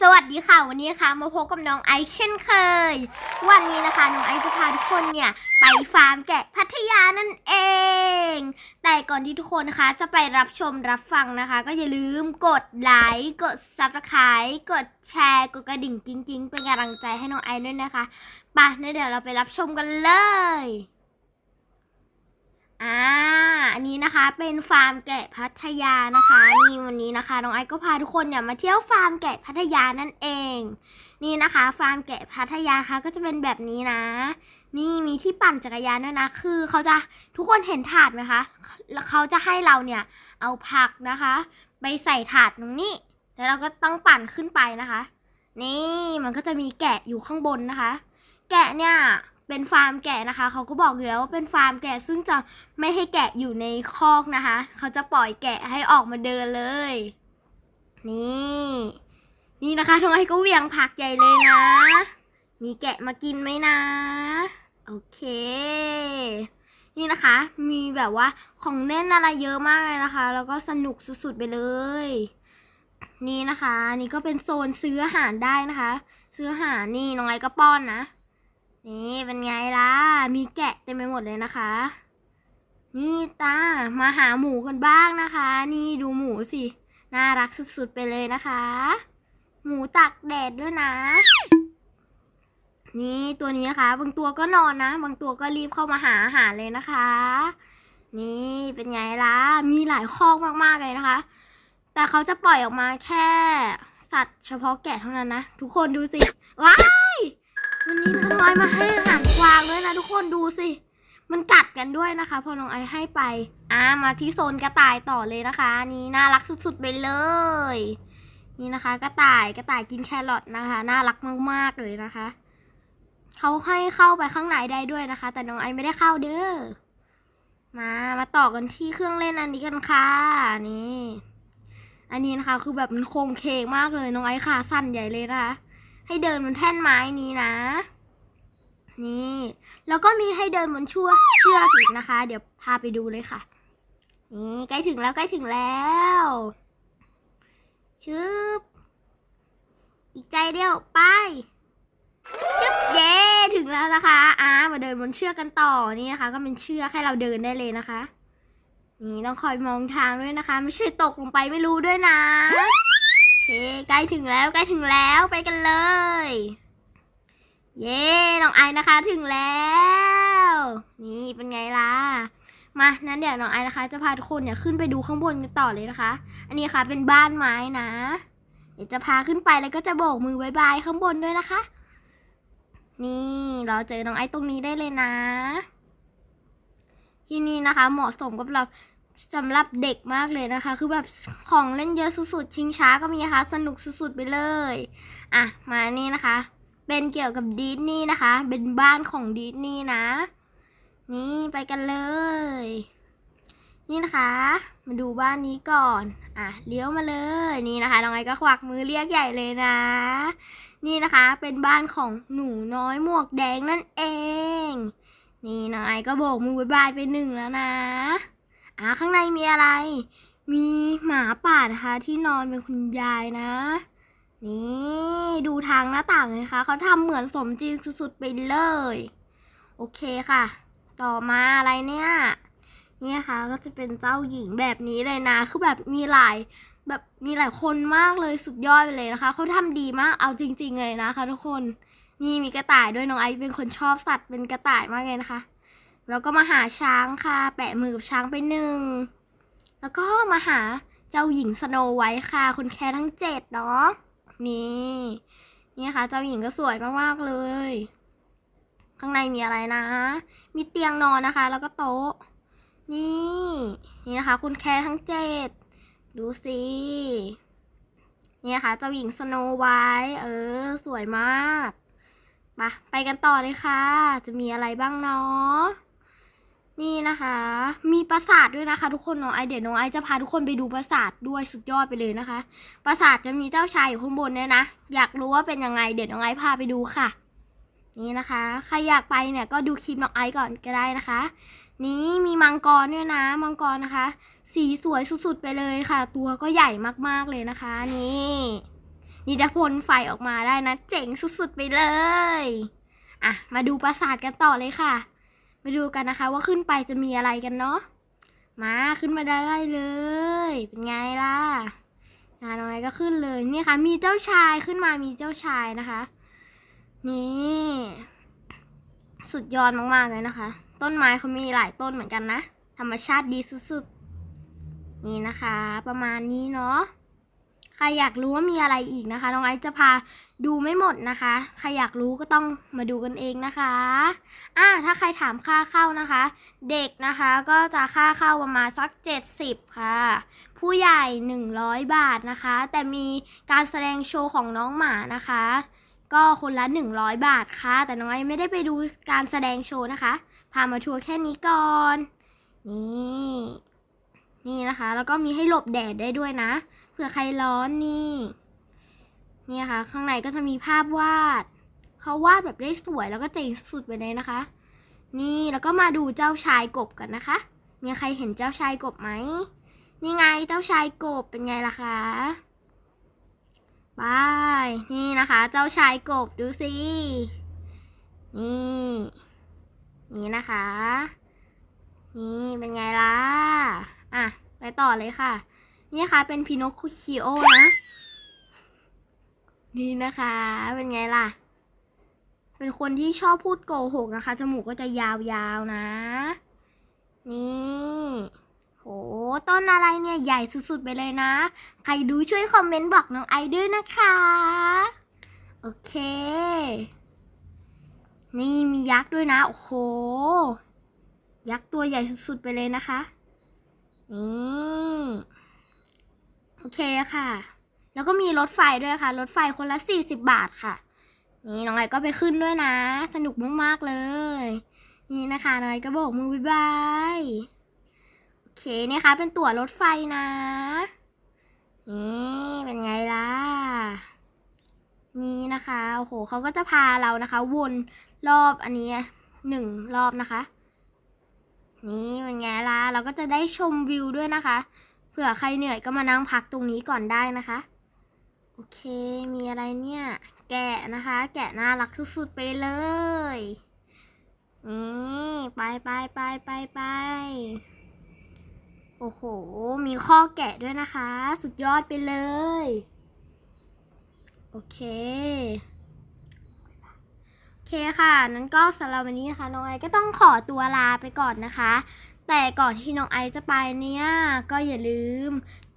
สวัสดีค่ะวันนี้นะคะมาพบกับน้องไอซ์เช่นเคย วันนี้นะคะน้องไอซ์จะพาทุกคนเนี่ยไปฟาร์มแกะพัทยานั่นเอง แต่ก่อนที่ทุกคนนะคะจะไปรับชมรับฟังนะคะ ก็อย่าลืมกดไลค์กด subscribe กดแชร์กดกระดิ่งกิ้งๆเป็นกำลังใจให้น้องไอซ์ด้วยนะคะไปะเดี๋ยวเราไปรับชมกันเลย อ่า อันนี้นะคะเป็นฟาร์มแกะพัทยานะคะ นี่วันนี้นะคะน้องไอซ์ก็พาทุกคนเนี่ยมาเที่ยวฟาร์มแกะพัทยานั่นเอง นี่นะคะ ฟาร์มแกะพัทยาะคะก็จะเป็นแบบนี้นะ นี่มีที่ปั่นจักรยานด้วยนะ คือเขาจะทุกคนเห็นถาดไหมคะแล้วเขาจะให้เราเนี่ยเอาผักนะคะ ไปใส่ถาดตรงนี้ แล้วเราก็ต้องปั่นขึ้นไปนะคะ นี่มันก็จะมีแกะอยู่ข้างบนนะคะ แกะเนี่ย เป็นฟาร์มแกะนะคะ เขาก็บอกอยู่แล้วว่าเป็นฟาร์มแกะ ซึ่งจะไม่ให้แกะอยู่ในคอกนะคะ เขาจะปล่อยแกะให้ออกมาเดินเลย นี่ นี่นะคะทงไอก็เวียงผักใหญ่เลยนะ มีแกะมากินไหมนะ โอเค นี่นะคะ มีแบบว่าของเล่นอะไรเยอะมากเลยนะคะ แล้วก็สนุกสุดๆไปเลย นี่นะคะ นี่ก็เป็นโซนซื้ออาหารได้นะคะ ซื้ออาหารนี่น้องไอก็ป้อนนะ นี่เป็นไงล่ะ มีแกะเต็มไปหมดเลยนะคะ นี่ตา มาหาหมูกันบ้างนะคะ นี่ดูหมูสิ น่ารักสุดๆไปเลยนะคะ หมูตักแดดด้วยนะ นี่ตัวนี้นะคะ บางตัวก็นอนนะ บางตัวก็รีบเข้ามาหาอาหารเลยนะคะ นี่เป็นไงล่ะ มีหลายคอกมากๆเลยนะคะ แต่เขาจะปล่อยออกมาแค่ สัตว์เฉพาะแกะเท่านั้นนะ ทุกคนดูสิ ว้าย วันนี้นะคะน้องไอมาให้อาหารกวางด้วยนะทุกคนดูสิ มันกัดกันด้วยนะคะ พอน้องไอให้ไป อ่ามาที่โซนกระต่ายต่อเลยนะคะ นี่น่ารักสุดๆไปเลย นี่นะคะ กระต่ายกระต่ายกินแครอทนะคะ น่ารักมากๆเลยนะคะ เขาให้เข้าไปข้างในได้ด้วยนะคะ แต่น้องไอไม่ได้เข้าเด้อ มา มาต่อกันที่เครื่องเล่นอันนี้กันค่ะ นี่ อันนี้นะคะคือแบบมันโครงเคงมากเลยน้องไอขาสั้นใหญ่เลยนะคะ ให้เดินบนแท่นไม้นี้นะ นี่ แล้วก็มีให้เดินบนชั่วเชือกอีกนะคะ เดี๋ยวพาไปดูเลยค่ะ นี่ใกล้ถึงแล้วใกล้ถึงแล้วชึบอีกใจเดียวไปชึบเย้ถึงแล้วนะคะอ่ามาเดินบนเชือกกันต่อนี่นะคะ ก็เป็นเชือกให้เราเดินได้เลยนะคะ นี่ต้องคอยมองทางด้วยนะคะ ไม่ใช่ตกลงไปไม่รู้ด้วยนะ เคใกล้ถึงแล้วใกล้ถึงแล้วไปกันเลย เย้น้องไอนะคะถึงแล้ว นี่เป็นไงล่ะมานั้นเดี๋ยวน้องไอนะคะ จะพาทุกคนเนี่ยขึ้นไปดูข้างบนกันต่อเลยนะคะ อันนี้ค่ะเป็นบ้านไม้นะ เดี๋ยวจะพาขึ้นไปแล้วก็จะโบกมือบายบายข้างบนด้วยนะคะ นี่เราเจอน้องไอตรงนี้ได้เลยนะ ที่นี่นะคะ เหมาะสมกับเรา สำหรับเด็กมากเลยนะคะ คือแบบของเล่นเยอะสุดๆ ชิงช้าก็มีนะคะ สนุกสุดๆไปเลย อะ มานี่นะคะ เป็นเกี่ยวกับดิสนีย์นะคะ เป็นบ้านของดิสนีย์นะ นี่ไปกันเลย นี่นะคะ มาดูบ้านนี้ก่อน อะ เลี้ยวมาเลย นี่นะคะ น้องไอก็ควักมือเรียกใหญ่เลยนะ นี่นะคะ เป็นบ้านของหนูน้อยหมวกแดงนั่นเอง นี่น้องไอก็โบกมือบายบายไปหนึ่งแล้วนะ อ่าข้างในมีอะไร มีหมาป่านะคะ ที่นอนเป็นคุณยายนะ นี่ดูทางหน้าต่างเลยนะคะเขาทำเหมือนสมจริงสุดๆไปเลย โอเคค่ะ ต่อมาอะไรเนี่ยเนี่ยค่ะก็จะเป็นเจ้าหญิงแบบนี้เลยนะ คือแบบมีหลายแบบมีหลายคนมากเลยสุดยอดไปเลยนะคะเขาทำดีมากเอาจริง ๆ เลยนะคะ ทุกคนนี่มีกระต่ายด้วยน้องไอซ์เป็นคนชอบสัตว์เป็นกระต่ายมากเลยนะคะ แล้วก็มาหาช้างค่ะ แปะมือกับช้างไปหนึ่ง แล้วก็มาหาเจ้าหญิงสโนไวท์ค่ะ คุณแคร์ทั้งเจ็ดเนาะ นี่ นี่ค่ะ เจ้าหญิงก็สวยมากๆเลย ข้างในมีอะไรนะ มีเตียงนอนนะคะ แล้วก็โต๊ะ นี่ นี่นะคะ คุณแคร์ทั้งเจ็ด ดูสินี่นะคะเจ้าหญิงสโนไวท์เออ สวยมากไปไปกันต่อเลยค่ะ จะมีอะไรบ้างเนาะ นี่นะคะ มีปราสาทด้วยนะคะ ทุกคนน้องไอเดี๋ยวน้องไอจะพาทุกคนไปดูปราสาทด้วยสุดยอดไปเลยนะคะ ปราสาทจะมีเจ้าชายอยู่ข้างบนเนี่ยนะ อยากรู้ว่าเป็นยังไงเดี๋ยวน้องไอพาไปดูค่ะ นี่นะคะ ใครอยากไปเนี่ยก็ดูคลิปน้องไอก่อนก็ได้นะคะ นี่มีมังกรด้วยนะ มังกรนะคะ สีสวยสุดๆไปเลยค่ะ ตัวก็ใหญ่มากๆเลยนะคะ นี่นี่ถ้าพ่นไฟออกมาได้นะ เจ๋งสุดๆไปเลย อะ มาดูปราสาทกันต่อเลยค่ะ มาดูกันนะคะว่าขึ้นไปจะมีอะไรกันเนาะมาขึ้นมาได้เลย เป็นไงล่ะงานอะไรก็ขึ้นเลยนี่ค่ะ มีเจ้าชายขึ้นมามีเจ้าชายนะคะ นี่ สุดยอดมากๆเลยนะคะ ต้นไม้เขามีหลายต้นเหมือนกันนะ ธรรมชาติดีสุดๆนี่นะคะ ประมาณนี้เนาะใครอยากรู้ว่ามีอะไรอีกนะคะ น้องไอซ์จะพาดูไม่หมดนะคะ ใครอยากรู้ก็ต้องมาดูกันเองนะคะอ่าถ้าใครถามค่าเข้านะคะ เด็กนะคะก็จะค่าเข้าประมาณสัก 70 ค่ะ ผู้ใหญ่ 100 บาทนะคะ แต่มีการแสดงโชว์ของน้องหมานะคะ ก็คนละ 100 บาทค่ะ แต่น้องไอไม่ได้ไปดูการแสดงโชว์นะคะ พามาทัวร์แค่นี้ก่อน นี่นี่นะคะ แล้วก็มีให้หลบแดดได้ด้วยนะ เผื่อใครร้อนนี่ นี่ค่ะข้างในก็จะมีภาพวาด เขาวาดแบบได้สวยแล้วก็เจ๋งสุดไปเลยนะคะ นี่แล้วก็มาดูเจ้าชายกบกันนะคะ มีใครเห็นเจ้าชายกบไหมนี่ไงเจ้าชายกบเป็นไงล่ะคะบายนี่นะคะ เจ้าชายกบดูสิ นี่ นี่นะคะ นี่เป็นไงล่ะ อะ ไปต่อเลยค่ะ นี่ค่ะเป็นพินอคคิโอนะ นี่นะคะ เป็นไงล่ะ เป็นคนที่ชอบพูดโกหกนะคะ จมูกก็จะยาวๆนะ นี่โหต้นอะไรเนี่ยใหญ่สุดๆไปเลยนะ ใครดูช่วยคอมเมนต์บอกน้องไอด้วยนะคะ โอเค นี่มียักษ์ด้วยนะ โอ้โห ยักษ์ตัวใหญ่สุดๆไปเลยนะคะ นี่ โอเคค่ะ แล้วก็มีรถไฟด้วยนะคะรถไฟคนละ 40 บาทค่ะ นี่น้องไอก็ไปขึ้นด้วยนะ สนุกมากๆเลย นี่นะคะน้องไอก็บอกมือบ๊ายบายโอเคนี่ค่ะเป็นตั๋วรถไฟนะ นี่เป็นไงล่ะนี่นะคะโอ้โหเขาก็จะพาเรานะคะ วนรอบอันนี้หนึ่งรอบนะคะ นี่เป็นไงล่ะเราก็จะได้ชมวิวด้วยนะคะเผื่อใครเหนื่อยก็มานั่งพักตรงนี้ก่อนได้นะคะ โอเค มีอะไรเนี่ย แกะนะคะ แกะน่ารักสุดๆไปเลย นี่ไปไปไปไปไปโอ้โห มีข้อแกะด้วยนะคะ สุดยอดไปเลย โอเค โอเคค่ะ นั้นก็สำหรับวันนี้นะคะ น้องไอก็ต้องขอตัวลาไปก่อนนะคะ แต่ก่อนที่น้องไอจะไปเนี่ย ก็อย่าลืม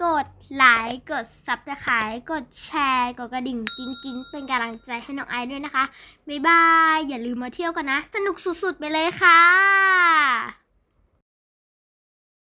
กดไลค์กดซับสไครต์กดแชร์กดกระดิ่งกิ้งกิ้งเป็นกำลังใจให้น้องไอด้วยนะคะ บ๊ายบาย อย่าลืมมาเที่ยวกันนะ สนุกสุดๆไปเลยค่ะ